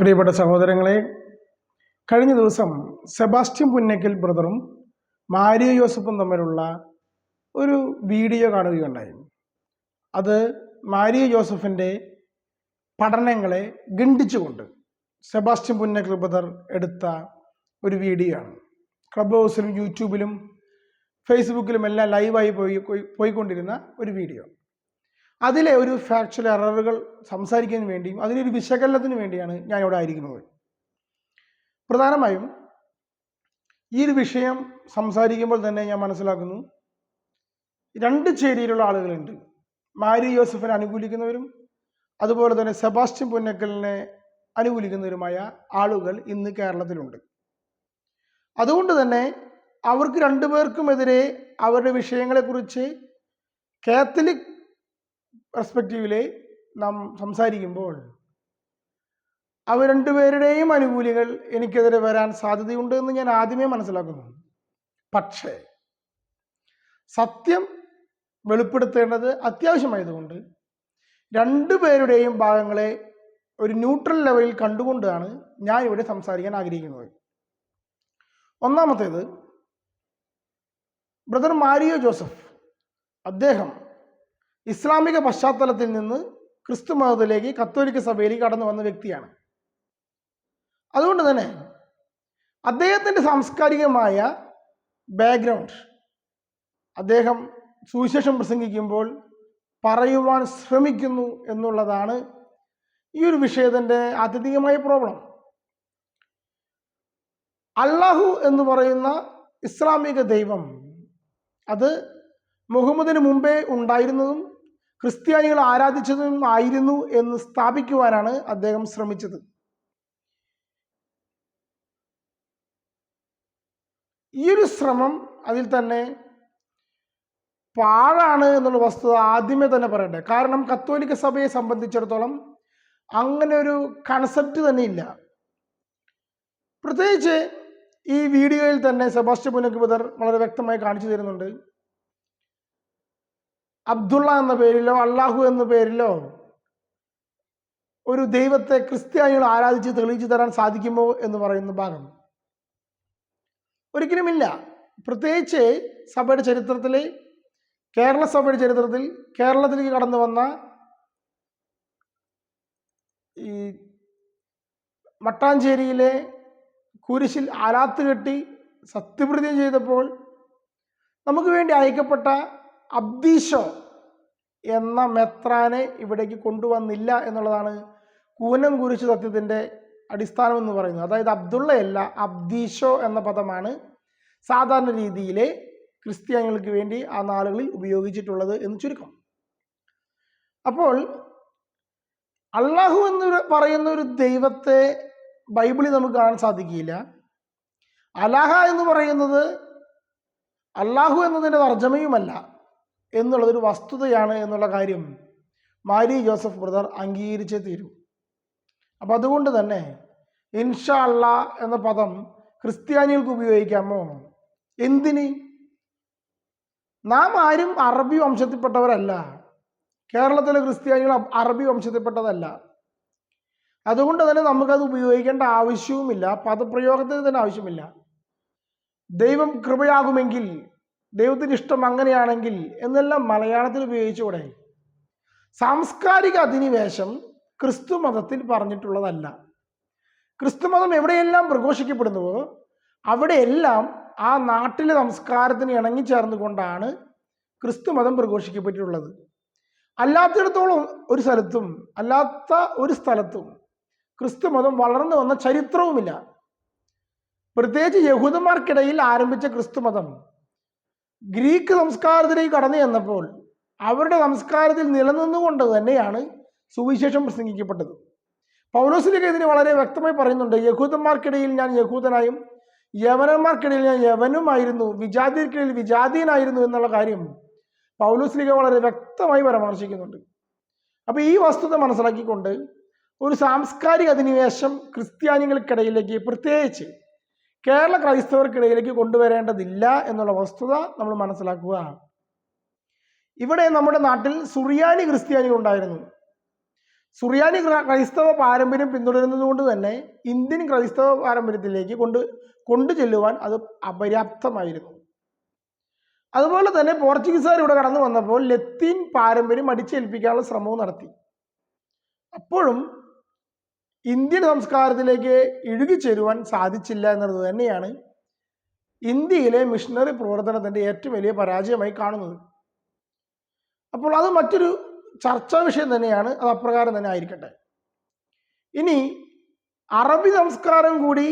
പ്രിയപ്പെട്ട സഹോദരങ്ങളെ കഴിഞ്ഞ ദിവസം സെബാസ്റ്റ്യൻ പുന്നക്കൽ ബ്രദറും മാരിയോ യോസഫും തമ്മിലുള്ള ഒരു വീഡിയോ കാണുകയുണ്ടായി. അത് മാരിയോ ജോസഫിന്റെ പഠനങ്ങളെ ഖണ്ഡിച്ചുകൊണ്ട് സെബാസ്റ്റ്യൻ പുന്നക്കൽ ബ്രദർ എടുത്ത ഒരു വീഡിയോ ആണ് ക്ലബ് ഹൗസിലും യൂട്യൂബിലും ഫേസ്ബുക്കിലും എല്ലാം ലൈവായി പോയി- പോയിക്കൊണ്ടിരുന്ന ഒരു വീഡിയോ. അതിലെ ഒരു ഫാക്ച്വൽ എററുകൾ സംസാരിക്കാൻ വേണ്ടിയും അതിനൊരു വിശകലനത്തിന് വേണ്ടിയാണ് ഞാൻ ഇവിടെ ആയിരിക്കുന്നത്. പ്രധാനമായും ഈ ഒരു വിഷയം സംസാരിക്കുമ്പോൾ തന്നെ ഞാൻ മനസ്സിലാക്കുന്നു. രണ്ട് ചേരിയിലുള്ള ആളുകളുണ്ട്. മാരി യോസഫിനെ അനുകൂലിക്കുന്നവരും അതുപോലെ തന്നെ സെബാസ്റ്റ്യൻ പുന്നക്കലിനെ അനുകൂലിക്കുന്നവരുമായ ആളുകൾ ഇന്ന് കേരളത്തിലുണ്ട്. അതുകൊണ്ട് തന്നെ അവർക്ക് രണ്ടുപേർക്കുമെതിരെ അവരുടെ വിഷയങ്ങളെക്കുറിച്ച് കാത്തലിക് പെർസ്പെക്റ്റീവിലെ നാം സംസാരിക്കുമ്പോൾ അവ രണ്ടുപേരുടെയും അനുകൂലികൾ എനിക്കെതിരെ വരാൻ സാധ്യതയുണ്ട് എന്ന് ഞാൻ ആദ്യമേ മനസ്സിലാക്കുന്നു. പക്ഷേ സത്യം വെളിപ്പെടുത്തേണ്ടത് അത്യാവശ്യമായതുകൊണ്ട് രണ്ടുപേരുടെയും ഭാഗങ്ങളെ ഒരു ന്യൂട്രൽ ലെവലിൽ കണ്ടുകൊണ്ടാണ് ഞാൻ ഇവിടെ സംസാരിക്കാൻ ആഗ്രഹിക്കുന്നത്. ഒന്നാമത്തേത് ബ്രദർ മാരിയോ ജോസഫ് അദ്ദേഹം ഇസ്ലാമിക പശ്ചാത്തലത്തിൽ നിന്ന് ക്രിസ്തു മതത്തിലേക്ക് കത്തോലിക്ക സഭയിലേക്ക് കടന്നു വന്ന വ്യക്തിയാണ്. അതുകൊണ്ട് തന്നെ അദ്ദേഹത്തിന്റെ സാംസ്കാരികമായ ബാക്ക്ഗ്രൗണ്ട് അദ്ദേഹം സുവിശേഷം പ്രസംഗിക്കുമ്പോൾ പറയുവാൻ ശ്രമിക്കുന്നു എന്നുള്ളതാണ് ഈ ഒരു വിഷയത്തിന്റെ ആത്യന്തികമായ പ്രോബ്ലം. അള്ളാഹു എന്ന് പറയുന്ന ഇസ്ലാമിക ദൈവം അത് മുഹമ്മദിന് മുമ്പേ ഉണ്ടായിരുന്നതും ക്രിസ്ത്യാനികൾ ആരാധിച്ചതും ആയിരുന്നു എന്ന് സ്ഥാപിക്കുവാനാണ് അദ്ദേഹം ശ്രമിച്ചത്. ഈ ഒരു ശ്രമം അതിൽ തന്നെ പാഴാണ് എന്നുള്ള വസ്തുത ആദ്യമേ തന്നെ പറയട്ടെ. കാരണം കത്തോലിക്ക സഭയെ സംബന്ധിച്ചിടത്തോളം അങ്ങനെ ഒരു കൺസെപ്റ്റ് തന്നെ ഇല്ല പ്രത്യേകിച്ച് ഈ വീഡിയോയിൽ തന്നെ സെബാസ്റ്റ്യൻ പുനക്ക് വളരെ വ്യക്തമായി കാണിച്ചു തരുന്നുണ്ട്. അബ്ദുള്ള എന്ന പേരിലോ അള്ളാഹു എന്ന പേരിലോ ഒരു ദൈവത്തെ ക്രിസ്ത്യാനികൾ ആരാധിച്ച് തെളിയിച്ചു തരാൻ സാധിക്കുമോ എന്ന് പറയുന്ന ഭാഗം. ഒരിക്കലുമില്ല. പ്രത്യേകിച്ച് സഭയുടെ ചരിത്രത്തിൽ കേരള സഭയുടെ ചരിത്രത്തിൽ കേരളത്തിലേക്ക് കടന്നു വന്ന ഈ മട്ടാഞ്ചേരിയിലെ കുരിശിൽ ആലാത്ത് കെട്ടി സത്യപ്രതിജ്ഞ ചെയ്തപ്പോൾ നമുക്ക് വേണ്ടി അയക്കപ്പെട്ട അബ്ദീഷോ എന്ന മെത്രാനെ ഇവിടേക്ക് കൊണ്ടുവന്നില്ല എന്നുള്ളതാണ് കൂനം കുരിശു സത്യത്തിന്റെ അടിസ്ഥാനം എന്ന് പറയുന്നത്. അതായത് അബ്ദുള്ളയല്ല അബ്ദീഷോ എന്ന പദമാണ് സാധാരണ രീതിയിൽ ക്രിസ്ത്യാനികൾക്ക് വേണ്ടി ആ നാളുകളിൽ ഉപയോഗിച്ചിട്ടുള്ളത് എന്ന് ചുരുക്കം. അപ്പോൾ അള്ളാഹു എന്ന് പറയുന്ന ഒരു ദൈവത്തെ ബൈബിളിൽ നമുക്ക് കാണാൻ സാധിക്കില്ല. അലാഹ എന്ന് പറയുന്നത് അള്ളാഹു എന്നതിന്റെ തർജമയുമല്ല. എന്നുള്ളതൊരു വസ്തുതയാണ് എന്നുള്ള കാര്യം മാരി ജോസഫ് ബ്രദർ അംഗീകരിച്ചേ തീരൂ. അപ്പം അതുകൊണ്ട് തന്നെ ഇൻഷാ അള്ള എന്ന പദം ക്രിസ്ത്യാനികൾക്ക് ഉപയോഗിക്കാമോ? എന്തിന്? നാം ആരും അറബി വംശത്തിൽപ്പെട്ടവരല്ല. കേരളത്തിലെ ക്രിസ്ത്യാനികൾ അറബി വംശത്തിൽപ്പെട്ടതല്ല. അതുകൊണ്ട് തന്നെ നമുക്കത് ഉപയോഗിക്കേണ്ട ആവശ്യവുമില്ല. പദപ്രയോഗത്തിന് തന്നെ ആവശ്യമില്ല. ദൈവം കൃപയാകുമെങ്കിൽ ദൈവത്തിന് ഇഷ്ടം അങ്ങനെയാണെങ്കിൽ എന്നെല്ലാം മലയാളത്തിൽ ഉപയോഗിച്ചുകൂടെ? സാംസ്കാരിക അധിനിവേശം ക്രിസ്തു മതത്തിൽ പറഞ്ഞിട്ടുള്ളതല്ല. ക്രിസ്തു മതം എവിടെയെല്ലാം പ്രഘോഷിക്കപ്പെടുന്നുവോ അവിടെയെല്ലാം ആ നാട്ടിലെ സംസ്കാരത്തിന് ഇണങ്ങിച്ചേർന്നുകൊണ്ടാണ് ക്രിസ്തു മതം പ്രഘോഷിക്കപ്പെട്ടിട്ടുള്ളത്. അല്ലാത്തിടത്തോളം ഒരു സ്ഥലത്തും അല്ലാത്ത ഒരു സ്ഥലത്തും ക്രിസ്തു മതം വളർന്നു വന്ന ചരിത്രവുമില്ല. പ്രത്യേകിച്ച് യഹൂദന്മാർക്കിടയിൽ ആരംഭിച്ച ക്രിസ്തു മതം ഗ്രീക്ക് സംസ്കാരത്തിലേക്ക് കടന്നു ചെന്നപ്പോൾ അവരുടെ സംസ്കാരത്തിൽ നിലനിന്നുകൊണ്ട് തന്നെയാണ് സുവിശേഷം പ്രസംഗിക്കപ്പെട്ടത്. പൗലോസിലേക്ക് ഇതിന് വളരെ വ്യക്തമായി പറയുന്നുണ്ട് യഹൂദന്മാർക്കിടയിൽ ഞാൻ യഹൂദനായും യവനന്മാർക്കിടയിൽ ഞാൻ യവനുമായിരുന്നു വിജാതിയർക്കിടയിൽ വിജാതീയനായിരുന്നു എന്നുള്ള കാര്യം പൗലോസിലേക്ക് വളരെ വ്യക്തമായി പരാമർശിക്കുന്നുണ്ട്. അപ്പോൾ ഈ വസ്തുത മനസ്സിലാക്കിക്കൊണ്ട് ഒരു സാംസ്കാരിക അധിനിവേശം ക്രിസ്ത്യാനികൾക്കിടയിലേക്ക് പ്രത്യേകിച്ച് കേരള ക്രൈസ്തവർക്കിടയിലേക്ക് കൊണ്ടുവരേണ്ടതില്ല എന്നുള്ള വസ്തുത നമ്മൾ മനസ്സിലാക്കുക ഇവിടെ നമ്മുടെ നാട്ടിൽ സുറിയാനി ക്രിസ്ത്യാനികൾ ഉണ്ടായിരുന്നു. സുറിയാനി ക്രൈസ്തവ പാരമ്പര്യം പിന്തുടരുന്നതുകൊണ്ട് തന്നെ ഇന്ത്യൻ ക്രൈസ്തവ പാരമ്പര്യത്തിലേക്ക് കൊണ്ട് കൊണ്ടു ചെല്ലുവാൻ അത് അപര്യാപ്തമായിരുന്നു. അതുപോലെ തന്നെ പോർച്ചുഗീസുകാർ ഇവിടെ കടന്നു വന്നപ്പോൾ ലത്തീൻ പാരമ്പര്യം അടിച്ചേൽപ്പിക്കാനുള്ള ശ്രമവും നടത്തി. അപ്പോഴും ഇന്ത്യൻ സംസ്കാരത്തിലേക്ക് ഇഴുകിച്ചേരുവാൻ സാധിച്ചില്ല എന്നുള്ളത് തന്നെയാണ് ഇന്ത്യയിലെ മിഷണറി പ്രവർത്തനത്തിന്റെ ഏറ്റവും വലിയ പരാജയമായി കാണുന്നത്. അപ്പോൾ അത് മറ്റൊരു ചർച്ചാ വിഷയം തന്നെയാണ് അത് അപ്രകാരം തന്നെ ആയിരിക്കട്ടെ. ഇനി അറബി സംസ്കാരം കൂടി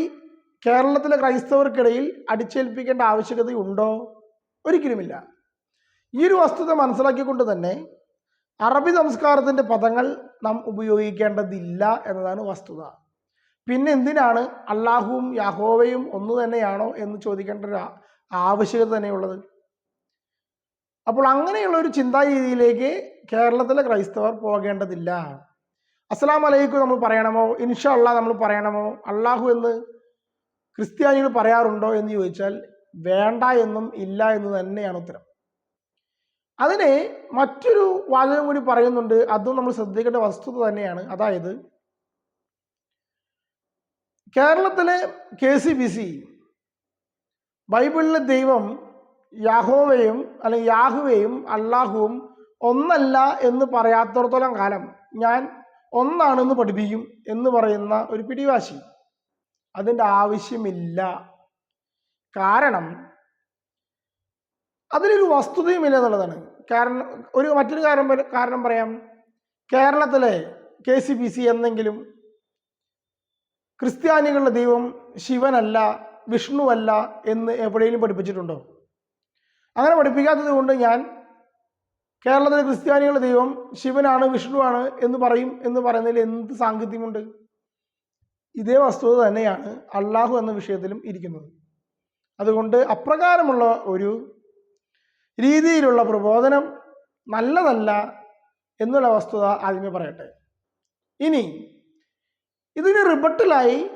കേരളത്തിലെ ക്രൈസ്തവർക്കിടയിൽ അടിച്ചേൽപ്പിക്കേണ്ട ആവശ്യകതയുണ്ടോ? ഒരിക്കലുമില്ല. ഈ ഒരു വസ്തുത മനസ്സിലാക്കിക്കൊണ്ട് തന്നെ അറബി സംസ്കാരത്തിന്റെ പദങ്ങൾ നാം ഉപയോഗിക്കേണ്ടതില്ല എന്നതാണ് വസ്തുത. പിന്നെ എന്തിനാണ് അള്ളാഹുവും യഹോവയും ഒന്ന് തന്നെയാണോ എന്ന് ചോദിക്കേണ്ട ഒരു ആവശ്യകത തന്നെയുള്ളത്? അപ്പോൾ അങ്ങനെയുള്ള ഒരു ചിന്താ രീതിയിലേക്ക് കേരളത്തിലെ ക്രൈസ്തവർ പോകേണ്ടതില്ല. അസ്സലാം അലൈക്കും നമ്മൾ പറയണമോ? ഇൻഷാ അള്ളാ നമ്മൾ പറയണമോ? അള്ളാഹു എന്ന് ക്രിസ്ത്യാനികൾ പറയാറുണ്ടോ എന്ന് ചോദിച്ചാൽ വേണ്ട എന്നും ഇല്ല എന്ന് തന്നെയാണ് ഉത്തരം. അതിന് മറ്റൊരു വാചകം കൂടി പറയുന്നുണ്ട്. അതും നമ്മൾ ശ്രദ്ധിക്കേണ്ട വസ്തുത തന്നെയാണ്. അതായത് കേരളത്തിലെ കെ സി ബി സി ബൈബിളിലെ ദൈവം യാഹോവയും അല്ലെങ്കിൽ യാഹുവയും അള്ളാഹുവും ഒന്നല്ല എന്ന് പറയാത്തിടത്തോളം കാലം ഞാൻ ഒന്നാണെന്ന് പഠിപ്പിക്കും എന്ന് പറയുന്ന ഒരു പിടിവാശി. അതിന്റെ ആവശ്യമില്ല. കാരണം അതിലൊരു വസ്തുതയുമില്ല എന്നുള്ളതാണ്. കാരണം ഒരു മറ്റൊരു കാരണം കാരണം പറയാം. കേരളത്തിലെ കെ സി ബി സി എന്നെങ്കിലും ക്രിസ്ത്യാനികളുടെ ദൈവം ശിവനല്ല വിഷ്ണുവല്ല എന്ന് എവിടെയെങ്കിലും പഠിപ്പിച്ചിട്ടുണ്ടോ? അങ്ങനെ പഠിപ്പിക്കാത്തത് കൊണ്ട് ഞാൻ കേരളത്തിലെ ക്രിസ്ത്യാനികളുടെ ദൈവം ശിവനാണ് വിഷ്ണുവാണ് എന്ന് പറയും എന്ന് പറയുന്നതിൽ എന്ത് സാങ്കത്യമുണ്ട്? ഇതേ വസ്തുത തന്നെയാണ് അള്ളാഹു എന്ന വിഷയത്തിലും ഇരിക്കുന്നത്. അതുകൊണ്ട് അപ്രകാരമുള്ള ഒരു രീതിയിലുള്ള പ്രബോധനം നല്ലതല്ല എന്നുള്ള വസ്തുത ആദ്യമേ പറയട്ടെ. ഇനി ഇതിന് റിബട്ടിലായി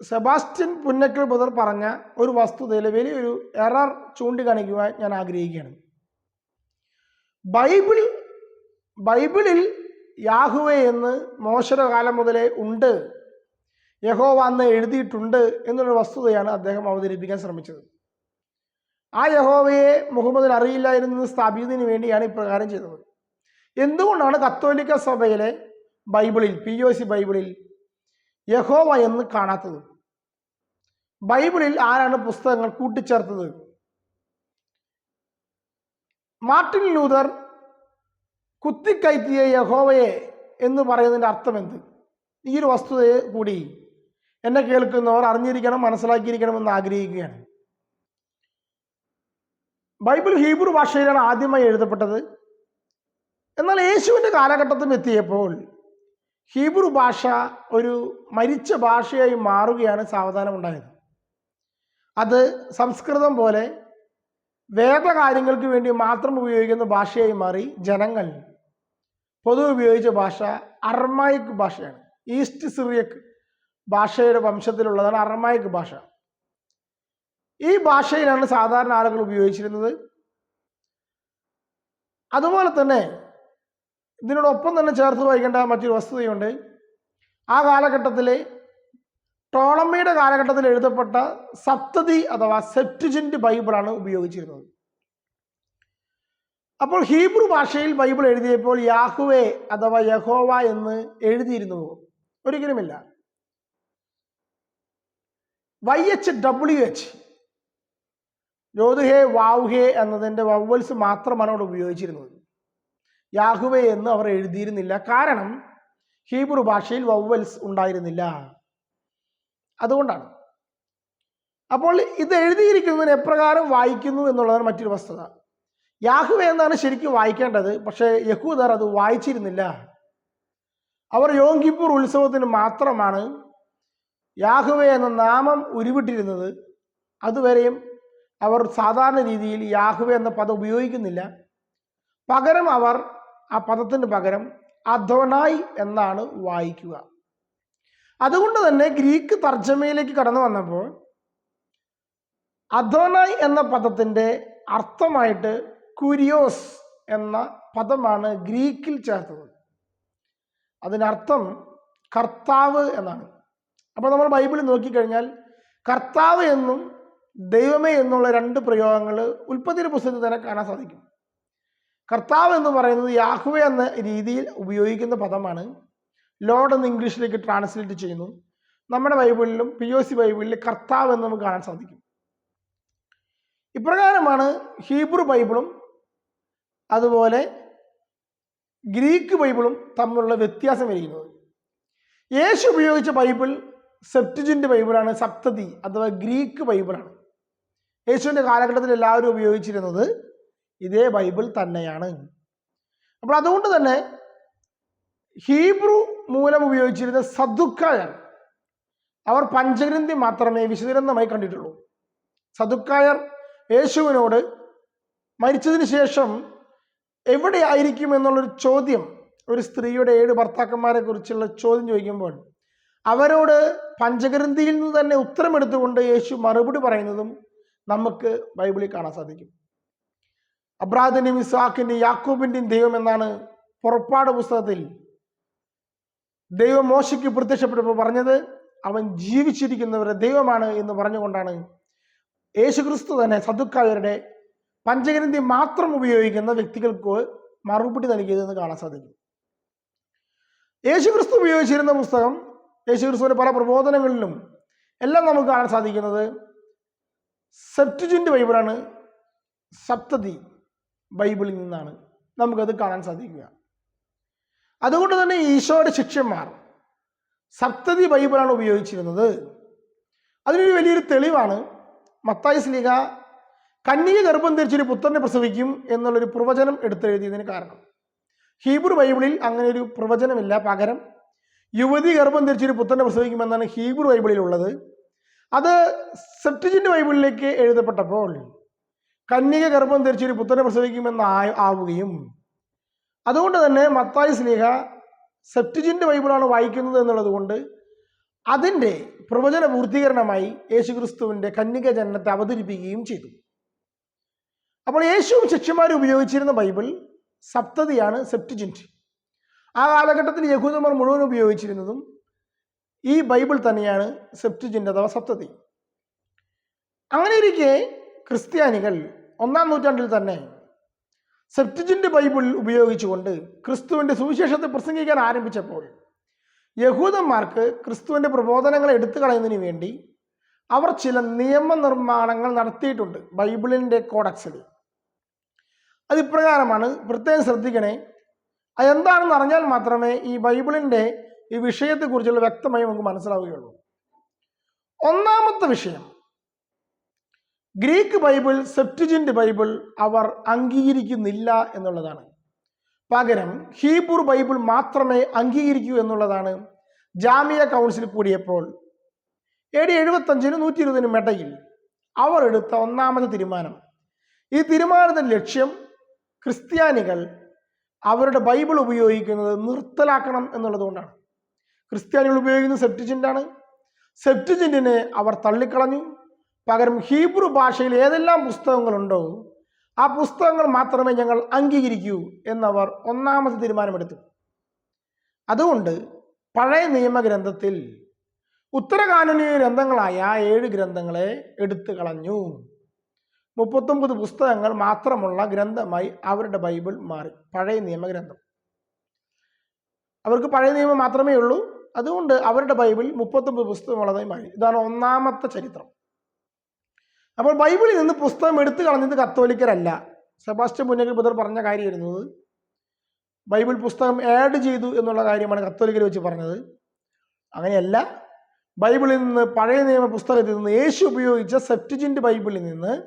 സെബാസ്റ്റ്യൻ പുന്നക്കൽ ബദർ പറഞ്ഞ ഒരു വസ്തുതയിൽ വലിയൊരു എറർ ചൂണ്ടിക്കാണിക്കുവാൻ ഞാൻ ആഗ്രഹിക്കുകയാണ്. ബൈബിൾ ബൈബിളിൽ യാഹുവെ എന്ന് മോശര കാലം മുതലേ ഉണ്ട് യഹോവ എന്ന് എഴുതിയിട്ടുണ്ട് എന്നൊരു വസ്തുതയാണ് അദ്ദേഹം അവതരിപ്പിക്കാൻ ശ്രമിച്ചത്. ആ യഹോവയെ മുഹമ്മദിന് അറിയില്ലായിരുന്നു എന്ന് സ്ഥാപിക്കുന്നതിന് വേണ്ടിയാണ് ഇപ്രകാരം ചെയ്തത്. എന്തുകൊണ്ടാണ് കത്തോലിക്ക സഭയിലെ ബൈബിളിൽ പി ഒ സി ബൈബിളിൽ യഹോവ എന്ന് കാണാത്തത്? ബൈബിളിൽ ആരാണ് പുസ്തകങ്ങൾ കൂട്ടിച്ചേർത്തത്? മാർട്ടിൻ ലൂതർ കുത്തിക്കയറ്റിയ യഹോവയെ എന്ന് പറയുന്നതിന്റെ അർത്ഥം എന്ത്? ഈ ഒരു വസ്തുതയെ കൂടി എന്നെ കേൾക്കുന്നവർ അറിഞ്ഞിരിക്കണം മനസ്സിലാക്കിയിരിക്കണം എന്ന് ആഗ്രഹിക്കുകയാണ്. ബൈബിൾ ഹീബ്രു ഭാഷയിലാണ് ആദ്യമായി എഴുതപ്പെട്ടത്. എന്നാൽ യേശുവിന്റെ കാലഘട്ടത്തിൽ എത്തിയപ്പോൾ ഹീബ്രു ഭാഷ ഒരു മരിച്ച ഭാഷയായി മാറുകയാണ് സാവധാനം ഉണ്ടായത് അത് സംസ്കൃതം പോലെ വേദകാര്യങ്ങൾക്ക് വേണ്ടി മാത്രം ഉപയോഗിക്കുന്ന ഭാഷയായി മാറി ജനങ്ങൾ പൊതുവെ ഉപയോഗിച്ച ഭാഷ അർമായിക് ഭാഷയാണ്. ഈസ്റ്റ് സിറിയക് ഭാഷയുടെ വംശത്തിലുള്ളതാണ് അർമായിക് ഭാഷ. ഈ ഭാഷയിലാണ് സാധാരണ ആളുകൾ ഉപയോഗിച്ചിരുന്നത്. അതുപോലെ തന്നെ ഇതിനോടൊപ്പം തന്നെ ചേർത്ത് വായിക്കേണ്ട മറ്റൊരു വസ്തുതയുണ്ട്. ആ കാലഘട്ടത്തിൽ ടോളമ്മയുടെ കാലഘട്ടത്തിൽ എഴുതപ്പെട്ട സപ്തതി അഥവാ സെപ്റ്റിജന്റ് ബൈബിളാണ് ഉപയോഗിച്ചിരുന്നത്. അപ്പോൾ ഹീബ്രു ഭാഷയിൽ ബൈബിൾ എഴുതിയപ്പോൾ യാഹുവേ അഥവാ യഹോവ എന്ന് എഴുതിയിരുന്നുവോ ഒരിക്കലുമില്ല. വൈ എച്ച് ഡബ്ല്യു എച്ച് ജ്യോതിഹേ വാവുഹേ എന്നതിന്റെ വവ്വൽസ് മാത്രമാണ് അവിടെ ഉപയോഗിച്ചിരുന്നത്. യാഹുവേ എന്ന് അവർ എഴുതിയിരുന്നില്ല. കാരണം ഹീബ്രു ഭാഷയിൽ വവ്വൽസ് ഉണ്ടായിരുന്നില്ല. അതുകൊണ്ടാണ്. അപ്പോൾ ഇത് എഴുതിയിരിക്കുന്നതിന് എപ്രകാരം വായിക്കുന്നു എന്നുള്ളതാണ് മറ്റൊരു വസ്തുത. യാഹുവേ എന്നാണ് ശരിക്കും വായിക്കേണ്ടത്. പക്ഷേ യഹൂദർ അത് വായിച്ചിരുന്നില്ല. അവർ യോങ്കിപ്പൂർ ഉത്സവത്തിന് മാത്രമാണ് യാഹുവേ എന്ന നാമം ഉരുവിട്ടിരുന്നത്. അതുവരെയും അവർ സാധാരണ രീതിയിൽ യാഹുവ എന്ന പദം ഉപയോഗിക്കുന്നില്ല. പകരം അവർ ആ പദത്തിന് പകരം അധോനായി എന്നാണ് വായിക്കുക. അതുകൊണ്ട് തന്നെ ഗ്രീക്ക് തർജമയിലേക്ക് കടന്നു വന്നപ്പോൾ അധോനായി എന്ന പദത്തിന്റെ അർത്ഥമായിട്ട് കുരിയോസ് എന്ന പദമാണ് ഗ്രീക്കിൽ ചേർത്തത്. അതിനർത്ഥം കർത്താവ് എന്നാണ്. അപ്പോൾ നമ്മൾ ബൈബിളിൽ നോക്കിക്കഴിഞ്ഞാൽ കർത്താവ് എന്നും ദൈവമേ എന്നുള്ള രണ്ട് പ്രയോഗങ്ങൾ ഉൽപ്പത്തിയുടെ പുസ്തകത്തിൽ തന്നെ കാണാൻ സാധിക്കും. കർത്താവ് എന്ന് പറയുന്നത് യാഹുവ എന്ന രീതിയിൽ ഉപയോഗിക്കുന്ന പദമാണ്. ലോഡ് എന്ന് ഇംഗ്ലീഷിലേക്ക് ട്രാൻസ്ലേറ്റ് ചെയ്യുന്നു. നമ്മുടെ ബൈബിളിലും പി ഒ സി ബൈബിളിൽ കർത്താവ് എന്ന് നമുക്ക് കാണാൻ സാധിക്കും. ഇപ്രകാരമാണ് ഹീബ്രു ബൈബിളും അതുപോലെ ഗ്രീക്ക് ബൈബിളും തമ്മിലുള്ള വ്യത്യാസം ഇരിക്കുന്നത്. യേശു ഉപയോഗിച്ച ബൈബിൾ സെപ്റ്റിജിന്റെ ബൈബിളാണ് സപ്തതി അഥവാ ഗ്രീക്ക് ബൈബിളാണ്. യേശുവിന്റെ കാലഘട്ടത്തിൽ എല്ലാവരും ഉപയോഗിച്ചിരുന്നത് ഇതേ ബൈബിൾ തന്നെയാണ്. അപ്പോൾ അതുകൊണ്ട് തന്നെ ഹീബ്രു മൂലം ഉപയോഗിച്ചിരുന്ന സദുക്കായർ അവർ പഞ്ചഗ്രന്ഥി മാത്രമേ വിശുദ്ധഗ്രന്ഥമായി കണ്ടിട്ടുള്ളൂ. സദുക്കായർ യേശുവിനോട് മരിച്ചതിന് ശേഷം എവിടെയായിരിക്കും എന്നുള്ളൊരു ചോദ്യം ഒരു സ്ത്രീയുടെ ഏഴ് ഭർത്താക്കന്മാരെ കുറിച്ചുള്ള ചോദ്യം ചോദിക്കുമ്പോൾ അവരോട് പഞ്ചഗ്രന്ഥിയിൽ നിന്ന് തന്നെ ഉത്തരമെടുത്തുകൊണ്ട് യേശു മറുപടി പറയുന്നതും നമുക്ക് ബൈബിളിൽ കാണാൻ സാധിക്കും. അബ്രാദിന്റെയും ഇസാഖിന്റെയും യാക്കൂബിന്റെയും ദൈവം എന്നാണ് പുറപ്പാട് പുസ്തകത്തിൽ ദൈവം മോശയ്ക്ക് പ്രത്യക്ഷപ്പെട്ടപ്പോൾ പറഞ്ഞത്. അവൻ ജീവിച്ചിരിക്കുന്നവരുടെ ദൈവമാണ് എന്ന് പറഞ്ഞുകൊണ്ടാണ് യേശുക്രിസ്തു തന്നെ സദുക്കായരുടെ പഞ്ചഗ്രന്ഥി മാത്രം ഉപയോഗിക്കുന്ന വ്യക്തികൾക്ക് മറുപടി നൽകിയതെന്ന് കാണാൻ സാധിക്കും. യേശുക്രിസ്തു ഉപയോഗിച്ചിരുന്ന പുസ്തകം യേശുക്രിസ്തുവിന്റെ പല പ്രബോധനങ്ങളിലും എല്ലാം നമുക്ക് കാണാൻ സാധിക്കുന്നത് സെപ്റ്റുജിന്റെ ബൈബിളാണ് സപ്തതി ബൈബിളിൽ നിന്നാണ് നമുക്കത് കാണാൻ സാധിക്കുക. അതുകൊണ്ട് തന്നെ ഈശോയുടെ ശിഷ്യന്മാർ സപ്തതി ബൈബിളാണ് ഉപയോഗിച്ചിരുന്നത്. അതിനൊരു വലിയൊരു തെളിവാണ് മത്തായി സ്ലീഗ കന്യക ഗർഭം ധരിച്ചൊരു പുത്രനെ പ്രസവിക്കും എന്നുള്ളൊരു പ്രവചനം എടുത്തെഴുതിയതിന് കാരണം. ഹീബ്രു ബൈബിളിൽ അങ്ങനെ ഒരു പ്രവചനമില്ല. പകരം യുവതി ഗർഭം ധരിച്ചൊരു പുത്രനെ പ്രസവിക്കുമെന്നാണ് ഹീബ്രു ബൈബിളിൽ ഉള്ളത്. അത് സെപ്റ്റിജിന്റെ ബൈബിളിലേക്ക് എഴുതപ്പെട്ടപ്പോൾ കന്യക ഗർഭം ധരിച്ചൊരു പുത്രനെ പ്രസവിക്കുമെന്ന് ആവുകയും അതുകൊണ്ട് തന്നെ മത്തായി സ്നേഹ സെപ്റ്റിജിന്റെ ബൈബിളാണ് വായിക്കുന്നത് എന്നുള്ളത് കൊണ്ട് അതിന്റെ പ്രവചന പൂർത്തീകരണമായി യേശുക്രിസ്തുവിന്റെ കന്യക ജനനത്തെ അവതരിപ്പിക്കുകയും ചെയ്തു. അപ്പോൾ യേശുവും ശിഷ്യന്മാരും ഉപയോഗിച്ചിരുന്ന ബൈബിൾ സപ്തതിയാണ് സെപ്റ്റിജിന്റ് ആ കാലഘട്ടത്തിൽ യഹൂദന്മാർ മുഴുവൻ ഉപയോഗിച്ചിരുന്നതും ഈ ബൈബിൾ തന്നെയാണ് സെപ്റ്റുജിന്റെ അഥവാ സപ്തതി. അങ്ങനെ ഇരിക്കെ ക്രിസ്ത്യാനികൾ ഒന്നാം നൂറ്റാണ്ടിൽ തന്നെ സെപ്റ്റുജിന്റെ ബൈബിൾ ഉപയോഗിച്ചുകൊണ്ട് ക്രിസ്തുവിന്റെ സുവിശേഷത്തെ പ്രസംഗിക്കാൻ ആരംഭിച്ചപ്പോൾ യഹൂദന്മാർക്ക് ക്രിസ്തുവിന്റെ പ്രബോധനങ്ങൾ എടുത്തു കളയുന്നതിന് വേണ്ടി അവർ ചില നിയമനിർമ്മാണങ്ങൾ നടത്തിയിട്ടുണ്ട് ബൈബിളിന്റെ കോഡക്സിൽ. അത് ഇപ്രകാരമാണ് പ്രത്യേകം ശ്രദ്ധിക്കണേ അതെന്താണെന്ന് അറിഞ്ഞാൽ മാത്രമേ ഈ ബൈബിളിന്റെ ഈ വിഷയത്തെക്കുറിച്ചുള്ള വ്യക്തമായി നമുക്ക് മനസ്സിലാവുകയുള്ളൂ. ഒന്നാമത്തെ വിഷയം. ഗ്രീക്ക് ബൈബിൾ സെപ്റ്റിജിന്റ് ബൈബിൾ അവർ അംഗീകരിക്കുന്നില്ല എന്നുള്ളതാണ്. പകരം ഹീബ്രു ബൈബിൾ മാത്രമേ അംഗീകരിക്കൂ എന്നുള്ളതാണ് ജാമിയ കൗൺസിൽ കൂടിയപ്പോൾ. എ ഡി എഴുപത്തഞ്ചിനും നൂറ്റി ഇരുപതിനും ഇടയിൽ അവർ എടുത്ത ഒന്നാമത്തെ തീരുമാനം. ഈ തീരുമാനത്തിന്റെ ലക്ഷ്യം ക്രിസ്ത്യാനികൾ അവരുടെ ബൈബിൾ ഉപയോഗിക്കുന്നത് നിർത്തലാക്കണം എന്നുള്ളതുകൊണ്ടാണ്. ക്രിസ്ത്യാനികൾ ഉപയോഗിക്കുന്ന സെപ്റ്റിജിന്റാണ് സെപ്റ്റിജിന്റിനെ അവർ തള്ളിക്കളഞ്ഞു. പകരം ഹീബ്രു ഭാഷയിൽ ഏതെല്ലാം പുസ്തകങ്ങളുണ്ടോ ആ പുസ്തകങ്ങൾ മാത്രമേ ഞങ്ങൾ അംഗീകരിക്കൂ എന്നവർ ഒന്നാമത്തെ തീരുമാനമെടുത്തു. അതുകൊണ്ട് പഴയ നിയമഗ്രന്ഥത്തിൽ ഉത്തരകാനുനീയ ഗ്രന്ഥങ്ങളായ ഏഴ് ഗ്രന്ഥങ്ങളെ എടുത്തു കളഞ്ഞു. മുപ്പത്തൊമ്പത് പുസ്തകങ്ങൾ മാത്രമുള്ള ഗ്രന്ഥമായി അവരുടെ ബൈബിൾ മാറി. പഴയ നിയമഗ്രന്ഥം. അവർക്ക് പഴയ നിയമം മാത്രമേ ഉള്ളൂ. അതുകൊണ്ട് അവരുടെ ബൈബിൾ മുപ്പത്തൊമ്പത് പുസ്തകമുള്ളതായി മാറി. ഇതാണ് ഒന്നാമത്തെ ചരിത്രം. അപ്പോൾ ബൈബിളിൽ നിന്ന് പുസ്തകം എടുത്തു കളഞ്ഞത് കത്തോലിക്കരല്ല. സെബാസ്റ്റ്യൻ മുന്നിൽ ബുദ്ധർ പറഞ്ഞ കാര്യം വരുന്നത് ബൈബിൾ പുസ്തകം ആഡ് ചെയ്തു എന്നുള്ള കാര്യമാണ് കത്തോലിക്കർ വെച്ച് പറഞ്ഞത്. അങ്ങനെയല്ല ബൈബിളിൽ നിന്ന് പഴയ നിയമ പുസ്തകത്തിൽ നിന്ന് യേശു ഉപയോഗിച്ച സെപ്റ്റിജിന്റ് ബൈബിളിൽ നിന്ന്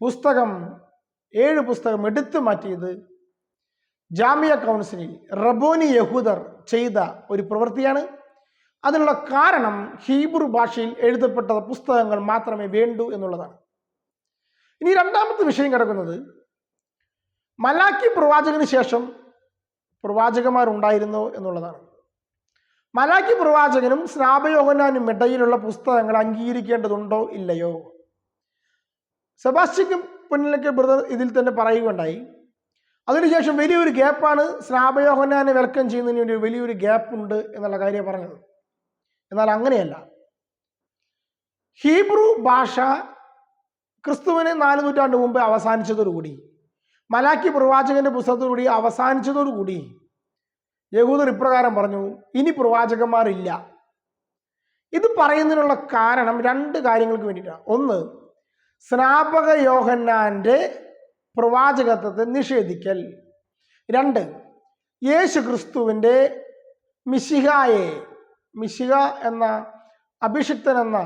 പുസ്തകം ഏഴ് പുസ്തകം എടുത്തു മാറ്റിയത് ജാമിയ കൗൺസിലിൽ റബോനി യഹൂദർ ചെയ്ത ഒരു പ്രവൃത്തിയാണ്. അതിനുള്ള കാരണം ഹീബ്രു ഭാഷയിൽ എഴുതപ്പെട്ട പുസ്തകങ്ങൾ മാത്രമേ വേണ്ടൂ എന്നുള്ളതാണ്. ഇനി രണ്ടാമത്തെ വിഷയം കിടക്കുന്നത് മലാക്കി പ്രവാചകന് ശേഷം പ്രവാചകന്മാരുണ്ടായിരുന്നു എന്നുള്ളതാണ്. മലാക്കി പ്രവാചകനും സ്നാപയോഹനാനും ഇടയിലുള്ള പുസ്തകങ്ങൾ അംഗീകരിക്കേണ്ടതുണ്ടോ ഇല്ലയോ? സെബാസ്റ്റ്യൻ പുന്നിലൊക്കെ ബ്രദർ ഇതിൽ തന്നെ പറയുകയുണ്ടായി. അതിനുശേഷം വലിയൊരു ഗ്യാപ്പാണ് സ്നാപയോഹനാനെ വെൽക്കം ചെയ്യുന്നതിന് വേണ്ടി വലിയൊരു ഗ്യാപ്പുണ്ട് എന്നുള്ള കാര്യം പറഞ്ഞത്. എന്നാൽ അങ്ങനെയല്ല. ഹീബ്രു ഭാഷ ക്രിസ്തുവിന് നാല് നൂറ്റാണ്ട് മുമ്പ് അവസാനിച്ചതോടുകൂടി മലാക്കി പ്രവാചകന്റെ പുസ്തകത്തോടുകൂടി അവസാനിച്ചതോടുകൂടി യഹൂദർ ഇപ്രകാരം പറഞ്ഞു ഇനി പ്രവാചകന്മാരില്ല. ഇത് പറയുന്നതിനുള്ള കാരണം രണ്ട് കാര്യങ്ങൾക്ക് വേണ്ടിയിട്ടാണ്. ഒന്ന് സ്നാപക യോഹന്നാന്റെ പ്രവാചകത്വത്തെ നിഷേധിക്കൽ. രണ്ട് യേശു ക്രിസ്തുവിന്റെ മിശിഹായെ മിശിഹ എന്ന അഭിഷിക്തൻ എന്ന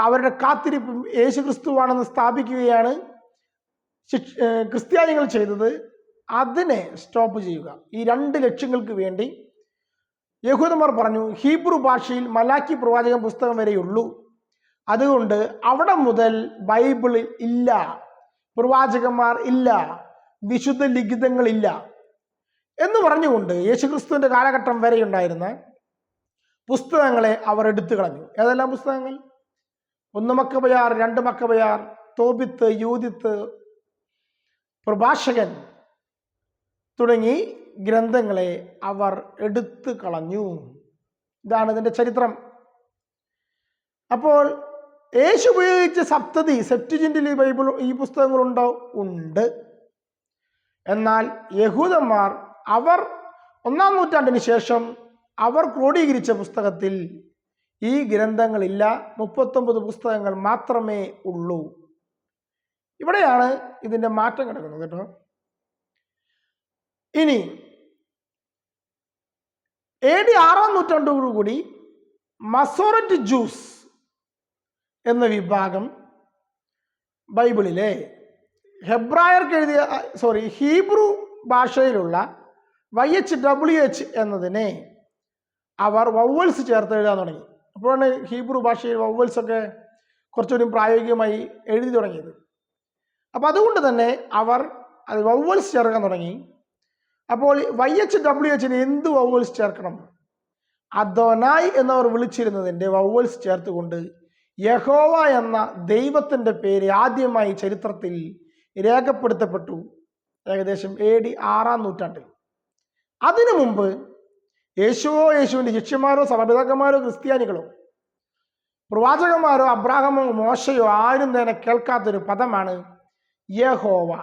അവരുടെ കാത്തിരിപ്പ് യേശു ക്രിസ്തുവാണെന്ന് സ്ഥാപിക്കുകയാണ് ക്രിസ്ത്യാനികൾ ചെയ്തത്. അതിനെ സ്റ്റോപ്പ് ചെയ്യുക. ഈ രണ്ട് ലക്ഷ്യങ്ങൾക്ക് വേണ്ടി യഹൂദന്മാർ പറഞ്ഞു ഹീബ്രു ഭാഷയിൽ മലാക്കി പ്രവാചകൻ പുസ്തകം വരെയുള്ളൂ. അതുകൊണ്ട് അവിടെ മുതൽ ബൈബിളിൽ ഇല്ല. പ്രവാചകന്മാർ ഇല്ല വിശുദ്ധ ലിഖിതങ്ങളില്ല എന്ന് പറഞ്ഞുകൊണ്ട് യേശുക്രിസ്തുവിന്റെ കാലഘട്ടം വരെ ഉണ്ടായിരുന്ന പുസ്തകങ്ങളെ അവർ എടുത്തു കളഞ്ഞു. ഏതെല്ലാം പുസ്തകങ്ങൾ? ഒന്ന് മക്കബയാർ രണ്ട് മക്കബയാർ തോപിത്ത് യൂതിത്ത് പ്രഭാഷകൻ തുടങ്ങി ഗ്രന്ഥങ്ങളെ അവർ എടുത്തു കളഞ്ഞു. ഇതാണ് ഇതിന്റെ ചരിത്രം. അപ്പോൾ യേശു ഉപയോഗിച്ച സപ്തതി സെപ്റ്റിജിന്റിൽ ഈ ബൈബിൾ ഈ പുസ്തകങ്ങളുണ്ടോ ഉണ്ട്. എന്നാൽ യഹൂദന്മാർ അവർ ഒന്നാം നൂറ്റാണ്ടിന് ശേഷം അവർ ക്രോഡീകരിച്ച പുസ്തകത്തിൽ ഈ ഗ്രന്ഥങ്ങളില്ല. മുപ്പത്തൊമ്പത് പുസ്തകങ്ങൾ മാത്രമേ ഉള്ളൂ. ഇവിടെയാണ് ഇതിന്റെ മാറ്റം കിടക്കുന്നത് കേട്ടോ. ഇനി എ ഡി ആറാം നൂറ്റാണ്ടോടുകൂടി മസോററ്റ് ജ്യൂസ് എന്ന വിഭാഗം ബൈബിളിലെ ഹെബ്രായർക്ക് എഴുതിയ സോറി ഹീബ്രു ഭാഷയിലുള്ള വൈ എച്ച് ഡബ്ല്യു എച്ച് എന്നതിനെ അവർ വവ്വൽസ് ചേർത്ത് എഴുതാൻ തുടങ്ങി. അപ്പോഴാണ് ഹീബ്രു ഭാഷയിൽ വവ്വൽസ് ഒക്കെ കുറച്ചുകൂടി പ്രായോഗികമായി എഴുതി തുടങ്ങിയത്. അപ്പോൾ അതുകൊണ്ട് തന്നെ അവർ അത് വവ്വൽസ് ചേർക്കാൻ തുടങ്ങി. അപ്പോൾ വൈ എച്ച് ഡബ്ല്യു എച്ചിന് എന്ത് വവ്വൽസ് ചേർക്കണം? അദോനായ് എന്നവർ വിളിച്ചിരുന്നതിന്റെ വവ്വൽസ് ചേർത്തുകൊണ്ട് യഹോവ എന്ന ദൈവത്തിന്റെ പേര് ആദ്യമായി ചരിത്രത്തിൽ രേഖപ്പെടുത്തപ്പെട്ടു. ഏകദേശം എ ഡി ആറാം നൂറ്റാണ്ടിൽ. അതിനു മുമ്പ് യേശുവോ യേശുവിന്റെ ശിഷ്യന്മാരോ സമപിതാക്കന്മാരോ ക്രിസ്ത്യാനികളോ പ്രവാചകന്മാരോ അബ്രാഹമോ മോശയോ ആരും തന്നെ കേൾക്കാത്തൊരു പദമാണ് യഹോവ.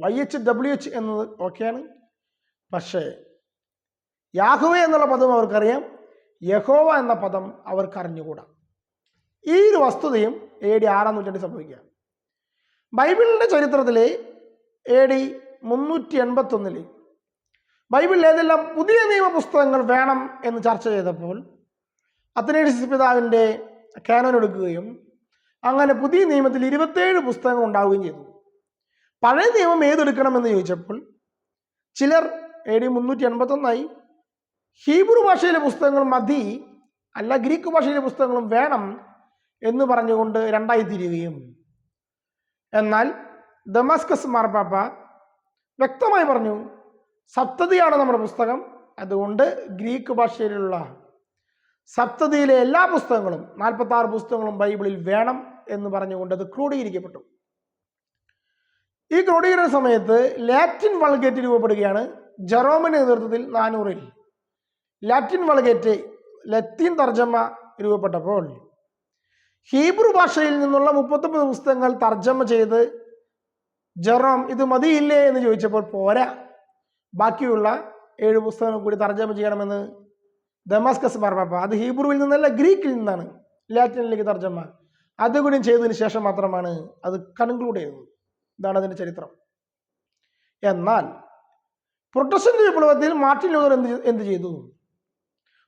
വൈ എച്ച് ഡബ്ല്യു എച്ച് എന്നത് ഓക്കെയാണ്. പക്ഷേ യാഹുവ എന്നുള്ള പദം അവർക്കറിയാം. യഹോവ എന്ന പദം അവർക്ക് അറിഞ്ഞുകൂടാ ഈ ഒരു വസ്തുതയും എ ഡി ആറാം നൂറ്റാണ്ടിൽ സംഭവിക്കുക ബൈബിളിന്റെ ചരിത്രത്തിൽ എ ഡി മുന്നൂറ്റി എൺപത്തൊന്നിൽ ബൈബിളിൽ ഏതെല്ലാം പുതിയ നിയമ പുസ്തകങ്ങൾ വേണം എന്ന് ചർച്ച ചെയ്തപ്പോൾ അത്തനേഷ്യസ് പിതാവിന്റെ കാനോൻ എടുക്കുകയും അങ്ങനെ പുതിയ നിയമത്തിൽ ഇരുപത്തേഴ് പുസ്തകങ്ങൾ ഉണ്ടാവുകയും ചെയ്തു. പഴയ നിയമം ഏതെടുക്കണമെന്ന് ചോദിച്ചപ്പോൾ ചിലർ എ ഡി മുന്നൂറ്റി എൺപത്തൊന്നായി ഹീബ്രു ഭാഷയിലെ പുസ്തകങ്ങൾ മതി അല്ല ഗ്രീക്ക് ഭാഷയിലെ പുസ്തകങ്ങളും വേണം എന്ന് പറഞ്ഞുകൊണ്ട് രണ്ടായി തിരിയുകയും. എന്നാൽ ദമാസ്കസ് മാർപ്പാപ്പ വ്യക്തമായി പറഞ്ഞു സപ്തതിയാണ് നമ്മുടെ പുസ്തകം അതുകൊണ്ട് ഗ്രീക്ക് ഭാഷയിലുള്ള സപ്തതിയിലെ എല്ലാ പുസ്തകങ്ങളും നാൽപ്പത്തി ആറ് പുസ്തകങ്ങളും ബൈബിളിൽ വേണം എന്ന് പറഞ്ഞുകൊണ്ട് അത് ക്രോഡീകരിക്കപ്പെട്ടു. ഈ ക്രോഡീകരണ സമയത്ത് ലാറ്റിൻ വൾഗേറ്റ് രൂപപ്പെടുകയാണ് ജെറോമിന്റെ നേതൃത്വത്തിൽ നാനൂറിൽ. ലാറ്റിൻ വളകേറ്റ് ലത്തീൻ തർജമ രൂപപ്പെട്ടപ്പോൾ. ഹീബ്രു ഭാഷയിൽ നിന്നുള്ള മുപ്പത്തൊമ്പത് പുസ്തകങ്ങൾ തർജമ ചെയ്ത് ജെറോം ഇത് മതിയില്ലേ എന്ന് ചോദിച്ചപ്പോൾ പോരാ. ബാക്കിയുള്ള ഏഴ് പുസ്തകങ്ങൾ കൂടി തർജമ ചെയ്യണമെന്ന് ദമാസ്കസ് പറഞ്ഞപ്പോൾ അത് ഹീബ്രുവിൽ നിന്നല്ല ഗ്രീക്കിൽ നിന്നാണ് ലാറ്റിനിലേക്ക് തർജമ. അതുകൂടി ചെയ്തതിന് ശേഷം മാത്രമാണ് അത് കൺക്ലൂഡ് ചെയ്തത്. ഇതാണ് അതിന്റെ ചരിത്രം. എന്നാൽ പ്രൊട്ടസ്റ്റന്റ് വിപ്ലവത്തിൽ മാർട്ടിൻ ലൂതർ എന്ത് എന്ത് ചെയ്തു?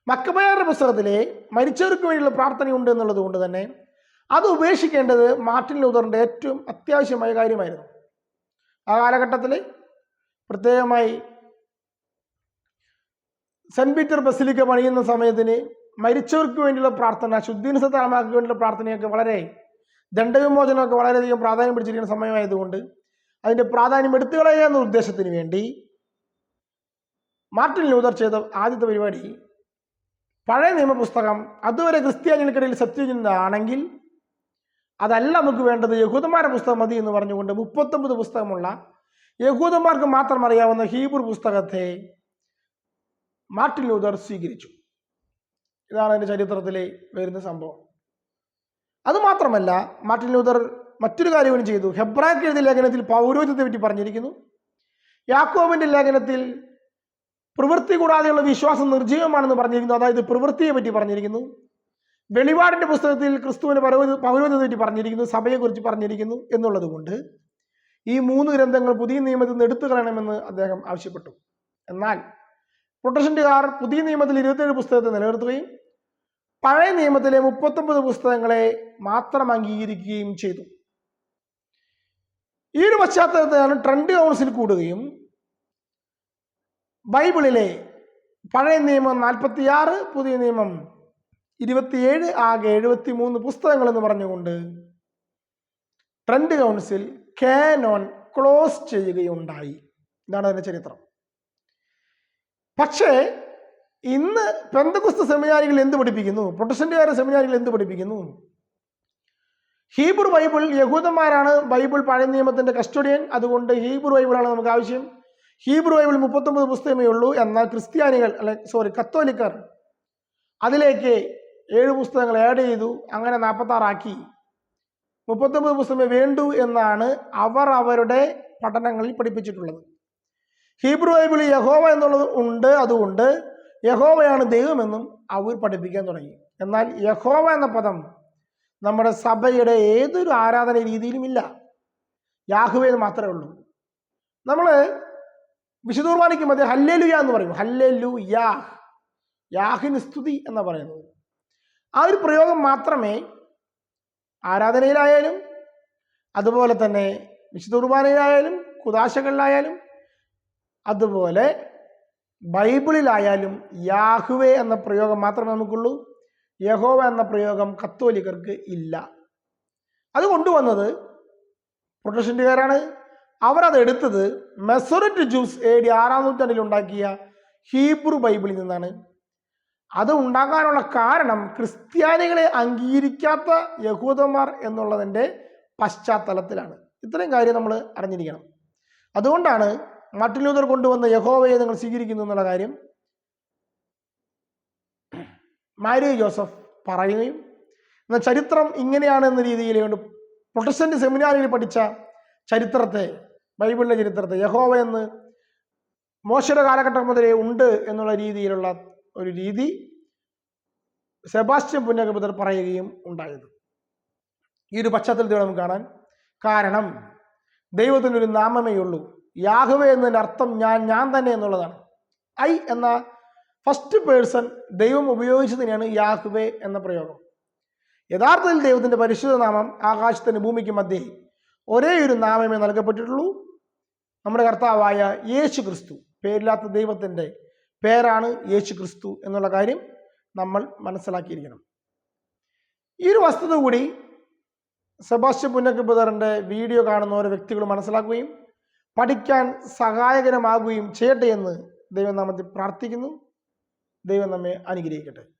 മക്കബയാരുടെ പുസ്തകത്തിലെ മരിച്ചവർക്ക് വേണ്ടിയുള്ള പ്രാർത്ഥനയുണ്ട് എന്നുള്ളത് കൊണ്ട് തന്നെ അത് ഉപേക്ഷിക്കേണ്ടത് മാർട്ടിൻ ലൂതറിന്റെ ഏറ്റവും അത്യാവശ്യമായ കാര്യമായിരുന്നു. ആ കാലഘട്ടത്തിൽ പ്രത്യേകമായി സെന്റ് പീറ്റർ ബസിലിക്ക പണിയുന്ന സമയത്തിന് മരിച്ചവർക്ക് വേണ്ടിയുള്ള പ്രാർത്ഥന ശുദ്ധീനസ തലമാർക്ക് വേണ്ടിയുള്ള പ്രാർത്ഥനയൊക്കെ വളരെ ദണ്ഡവിമോചനമൊക്കെ വളരെയധികം പ്രാധാന്യം പിടിച്ചിരിക്കുന്ന സമയമായതുകൊണ്ട് അതിന്റെ പ്രാധാന്യം എടുത്തു എന്ന ഉദ്ദേശത്തിന് വേണ്ടി മാർട്ടിൻ ലൂതർ ചെയ്ത ആദ്യത്തെ പരിപാടി പഴയ നിയമപുസ്തകം അതുവരെ ക്രിസ്ത്യാനികൾക്കിടയിൽ സത്യചിന്താണെങ്കിൽ അതല്ല നമുക്ക് വേണ്ടത് യഹൂദന്മാരുടെ പുസ്തകം മതി എന്ന് പറഞ്ഞുകൊണ്ട് മുപ്പത്തൊമ്പത് പുസ്തകമുള്ള യഹൂദന്മാർക്ക് മാത്രം അറിയാവുന്ന ഹീബ്രു പുസ്തകത്തെ മാർട്ടിൻ ലൂതർ സ്വീകരിച്ചു. ഇതാണ് എന്റെ ചരിത്രത്തിലെ വരുന്ന സംഭവം. അതുമാത്രമല്ല മാർട്ടിൻ ലൂതർ മറ്റൊരു കാര്യം കൂടി ചെയ്തു. ഹെബ്രാക്ക് എഴുതിയ ലേഖനത്തിൽ പൗരോഹിത്യത്തെ പറ്റി പറഞ്ഞിരിക്കുന്നു. യാക്കോബിന്റെ ലേഖനത്തിൽ പ്രവൃത്തി കൂടാതെയുള്ള വിശ്വാസം നിർജീവമാണെന്ന് പറഞ്ഞിരിക്കുന്നു. അതായത് പ്രവൃത്തിയെ പറ്റി പറഞ്ഞിരിക്കുന്നു. വെളിപാടിന്റെ പുസ്തകത്തിൽ ക്രിസ്തുവിന് പൗരോ- പൗരോധത്തെ പറ്റി പറഞ്ഞിരിക്കുന്നു സഭയെക്കുറിച്ച് പറഞ്ഞിരിക്കുന്നു എന്നുള്ളത് കൊണ്ട് ഈ മൂന്ന് ഗ്രന്ഥങ്ങൾ പുതിയ നിയമത്തിൽ നിന്ന് എടുത്തു കളയണമെന്ന് അദ്ദേഹം ആവശ്യപ്പെട്ടു. എന്നാൽ പ്രൊട്ടസ്റ്റന്റുകാർ പുതിയ നിയമത്തിൽ ഇരുപത്തേഴ് പുസ്തകത്തെ നിലനിർത്തുകയും പഴയ നിയമത്തിലെ മുപ്പത്തൊമ്പത് പുസ്തകങ്ങളെ മാത്രം അംഗീകരിക്കുകയും ചെയ്തു. ഈ ഒരു പശ്ചാത്തലത്തിലാണ് ട്രെൻഡ് കൗൺസിൽ കൂടുകയും ബൈബിളിലെ പഴയ നിയമം നാൽപ്പത്തിയാറ് പുതിയ നിയമം ഇരുപത്തിയേഴ് ആകെ എഴുപത്തി മൂന്ന് പുസ്തകങ്ങൾ എന്ന് പറഞ്ഞുകൊണ്ട് ട്രെൻഡ് കൗൺസിൽ കാനോൺ ക്ലോസ് ചെയ്യുകയുണ്ടായി. ഇതാണ് അതിന്റെ ചരിത്രം. പക്ഷേ ഇന്ന് പെന്തകുസ്ത സെമിനാരികൾ എന്ത് പഠിപ്പിക്കുന്നു? പ്രൊട്ടസ്റ്റന്റുകാരെ സെമിനാരികൾ എന്ത് പഠിപ്പിക്കുന്നു? ഹീബ്രു ബൈബിൾ യഹൂദന്മാരാണ് ബൈബിൾ പഴയ നിയമത്തിന്റെ കസ്റ്റോഡിയൻ. അതുകൊണ്ട് ഹീബ്രു ബൈബിളാണ് നമുക്ക് ആവശ്യം. ഹീബ്രു ബൈബിൾ മുപ്പത്തൊമ്പത് പുസ്തകമേ ഉള്ളൂ. എന്നാൽ ക്രിസ്ത്യാനികൾ അല്ലെ സോറി കത്തോലിക്കർ അതിലേക്ക് ഏഴ് പുസ്തകങ്ങൾ ആഡ് ചെയ്തു. അങ്ങനെ നാൽപ്പത്താറാക്കി മുപ്പത്തൊമ്പത് പുസ്തകമേ വേണ്ടു എന്നാണ് അവർ അവരുടെ പഠനങ്ങളിൽ പഠിപ്പിച്ചിട്ടുള്ളത്. ഹീബ്രു ബൈബിളിൽ യഹോവ എന്നുള്ളത് ഉണ്ട്. അതുകൊണ്ട് യഹോവയാണ് ദൈവമെന്നും അവർ പഠിപ്പിക്കാൻ തുടങ്ങി. എന്നാൽ യഹോവ എന്ന പദം നമ്മുടെ സഭയുടെ ഏതൊരു ആരാധന രീതിയിലും ഇല്ല. യാഹുവേ എന്ന് മാത്രമേ ഉള്ളൂ. നമ്മൾ വിശുദ്ധ കുർബാനയ്ക്ക് മധ്യ ഹല്ലേലു എന്ന് പറയും ഹല്ലേലു യാഹ് യാഹിന് സ്തുതി എന്ന് പറയുന്നത്. ആ ഒരു പ്രയോഗം മാത്രമേ ആരാധനയിലായാലും അതുപോലെ തന്നെ വിശുദ്ധ കുർബാനയിലായാലും കുദാശകളിലായാലും അതുപോലെ ബൈബിളിലായാലും യാഹുവേ എന്ന പ്രയോഗം മാത്രമേ നമുക്കുള്ളൂ. യഹോവ എന്ന പ്രയോഗം കത്തോലിക്കർക്ക് ഇല്ല. അത് കൊണ്ടുവന്നത് പ്രൊട്ടസ്റ്റന്റുകാരാണ്. അവർ അത് എടുത്തത് മെസോറിറ്റ് ജ്യൂസ് എ ഡി ആറാം നൂറ്റാണ്ടിൽ ഉണ്ടാക്കിയ ഹീബ്രു ബൈബിളിൽ നിന്നാണ്. അത് ഉണ്ടാകാനുള്ള കാരണം ക്രിസ്ത്യാനികളെ അംഗീകരിക്കാത്ത യഹൂദന്മാർ എന്നുള്ളതിന്റെ പശ്ചാത്തലത്തിലാണ്. ഇത്രയും കാര്യം നമ്മൾ അറിഞ്ഞിരിക്കണം. അതുകൊണ്ടാണ് മാർട്ടിൻ ലൂതർ കൊണ്ടുവന്ന യഹോവയെ നിങ്ങൾ സ്വീകരിക്കുന്നു എന്നുള്ള കാര്യം. മാരിയ ജോസഫ് പറയുകയും എന്നാൽ ചരിത്രം ഇങ്ങനെയാണ് എന്ന രീതിയിൽ പ്രൊട്ടസ്റ്റന്റ് സെമിനാറിൽ പഠിച്ച ചരിത്രത്തെ ബൈബിളിലെ ചരിത്രത്തെ യഹോവ എന്ന് മോശയുടെ കാലഘട്ടം മുതലേ ഉണ്ട് എന്നുള്ള രീതിയിലുള്ള ഒരു രീതി സെബാസ്റ്റ്യൻ പുന്നകപുതർ പറയുകയും ഉണ്ടായത്. ഈ ഒരു പശ്ചാത്തലത്തിൽ നമുക്ക് കാണാൻ കാരണം ദൈവത്തിനൊരു നാമമേ ഉള്ളൂ. യാഹുവ എന്നതിന്റെ അർത്ഥം ഞാൻ ഞാൻ തന്നെ എന്നുള്ളതാണ്. ഐ എന്ന ഫസ്റ്റ് പേഴ്സൺ ദൈവം ഉപയോഗിച്ചതിനെയാണ് യാഹുവേ എന്ന പ്രയോഗം. യഥാർത്ഥത്തിൽ ദൈവത്തിന്റെ പരിശുദ്ധ നാമം ആകാശത്തിന് ഭൂമിക്ക് മധ്യേ ഒരേ ഒരു നാമമേ നൽകപ്പെട്ടിട്ടുള്ളൂ. നമ്മുടെ കർത്താവായ യേശു ക്രിസ്തു പേരില്ലാത്ത ദൈവത്തിന്റെ പേരാണ് യേശു ക്രിസ്തു എന്നുള്ള കാര്യം നമ്മൾ മനസ്സിലാക്കിയിരിക്കണം. ഈ ഒരു വസ്തുത കൂടി സെബാസ്റ്റ്യൻ പുന്നക്കബദറിന്റെ വീഡിയോ കാണുന്ന ഓരോ വ്യക്തികൾ മനസ്സിലാക്കുകയും പഠിക്കാൻ സഹായകരമാകുകയും ചെയ്യട്ടെ എന്ന് ദൈവം നാമത്തിൽ പ്രാർത്ഥിക്കുന്നു. ദൈവം നമ്മെ അനുഗ്രഹിക്കട്ടെ.